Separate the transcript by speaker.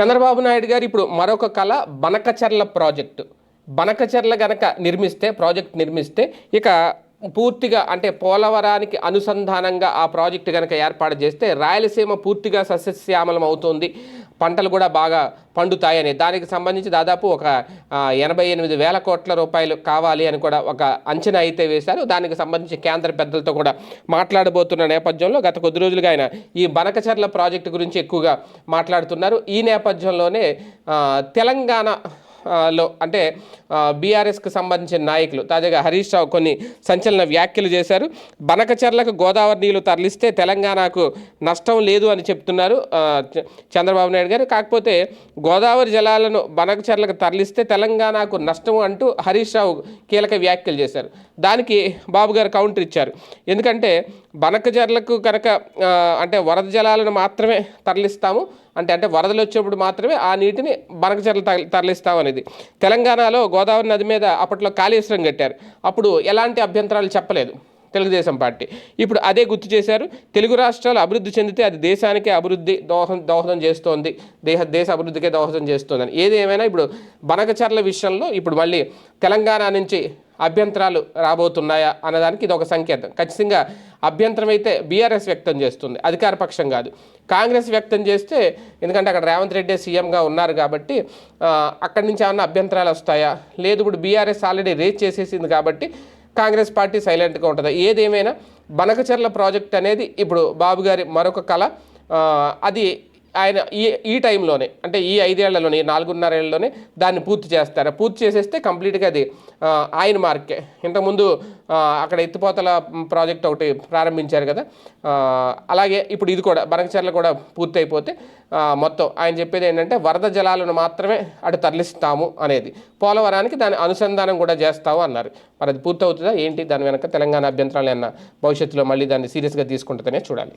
Speaker 1: చంద్రబాబు నాయుడు గారు ఇప్పుడు మరొక కళ బనకచర్ల ప్రాజెక్టు. బనకచర్ల గనక నిర్మిస్తే ప్రాజెక్ట్ నిర్మిస్తే ఇక పూర్తిగా అంటే పోలవరానికి అనుసంధానంగా ఆ ప్రాజెక్టు కనుక ఏర్పాటు చేస్తే రాయలసీమ పూర్తిగా సస్యశ్యామలం అవుతుంది. పంటలు కూడా బాగా పండుతాయని. దానికి సంబంధించి దాదాపు ఒక ఎనభై ఎనిమిది వేల కోట్ల రూపాయలు కావాలి అని కూడా ఒక అంచనా అయితే వేశారు. దానికి సంబంధించి కేంద్ర పెద్దలతో కూడా మాట్లాడబోతున్న నేపథ్యంలో గత కొద్ది రోజులుగా ఆయన ఈ బనకచర్ల ప్రాజెక్టు గురించి ఎక్కువగా మాట్లాడుతున్నారు. ఈ నేపథ్యంలోనే తెలంగాణ లో అంటే బీఆర్ఎస్కి సంబంధించిన నాయకులు తాజాగా హరీష్ రావు కొన్ని సంచలన వ్యాఖ్యలు చేశారు. బనకచర్లకు గోదావరి నీళ్ళు తరలిస్తే తెలంగాణకు నష్టం లేదు అని చెప్తున్నారు చ- చంద్రబాబు నాయుడు గారు. కాకపోతే గోదావరి జలాలను బనకచర్లకు తరలిస్తే తెలంగాణకు నష్టం అంటూ హరీష్ రావు కీలక వ్యాఖ్యలు చేశారు. దానికి బాబు గారు కౌంటర్ ఇచ్చారు. ఎందుకంటే బనకజర్లకు కనుక అంటే వరద జలాలను మాత్రమే తరలిస్తాము. అంటే అంటే వరదలు వచ్చినప్పుడు మాత్రమే ఆ నీటిని బనకచర్లు తరలిస్తాం అనేది. తెలంగాణలో గోదావరి నది మీద అప్పట్లో కాళేశ్వరం కట్టారు. అప్పుడు ఎలాంటి అభ్యంతరాలు చెప్పలేదు తెలుగుదేశం పార్టీ. ఇప్పుడు అదే గుర్తు చేశారు. తెలుగు రాష్ట్రాలు అభివృద్ధి చెందితే అది దేశానికే అభివృద్ధి దోహం దోహదం చేస్తోంది. దేశ దేశ అభివృద్ధికే దోహదం చేస్తోందని. ఏదేమైనా ఇప్పుడు బనకచర్ల విషయంలో ఇప్పుడు మళ్ళీ తెలంగాణ నుంచి అభ్యంతరాలు రాబోతున్నాయా అన్నదానికి ఇది ఒక సంకేతం. ఖచ్చితంగా అభ్యంతరం అయితే బీఆర్ఎస్ వ్యక్తం చేస్తుంది. అధికార పక్షం కాదు. కాంగ్రెస్ వ్యక్తం చేస్తే ఎందుకంటే అక్కడ రేవంత్ రెడ్డి సీఎంగా ఉన్నారు కాబట్టి అక్కడి నుంచి ఏమన్నా అభ్యంతరాలు వస్తాయా? లేదు ఇప్పుడు బీఆర్ఎస్ ఆల్రెడీ రేజ్ చేసేసింది కాబట్టి కాంగ్రెస్ పార్టీ సైలెంట్గా ఉంటుంది. ఏదేమైనా బనకచర్ల ప్రాజెక్ట్ అనేది ఇప్పుడు బాబు గారి మరొక కళ. అది ఆయన ఈ ఈ టైంలోనే అంటే ఈ ఐదేళ్ళలోనే ఈ నాలుగున్నరేళ్ళలోనే దాన్ని పూర్తి చేస్తారు? పూర్తి చేసేస్తే కంప్లీట్గా అది ఆయన మార్కే. ఇంతకుముందు అక్కడ ఎత్తిపోతల ప్రాజెక్ట్ ఒకటి ప్రారంభించారు కదా అలాగే ఇప్పుడు ఇది కూడా బనకచర్ల కూడా పూర్తి అయిపోతే మొత్తం ఆయన చెప్పేది ఏంటంటే వరద జలాలను మాత్రమే అటు తరలిస్తాము అనేది. పోలవరానికి దాని అనుసంధానం కూడా చేస్తాము అన్నారు. మరి అది పూర్తవుతుందా? ఏంటి? దాని వెనక తెలంగాణ అభ్యంతరాలు ఏమన్నా భవిష్యత్తులో మళ్ళీ దాన్ని సీరియస్గా తీసుకుంటుందనే చూడాలి.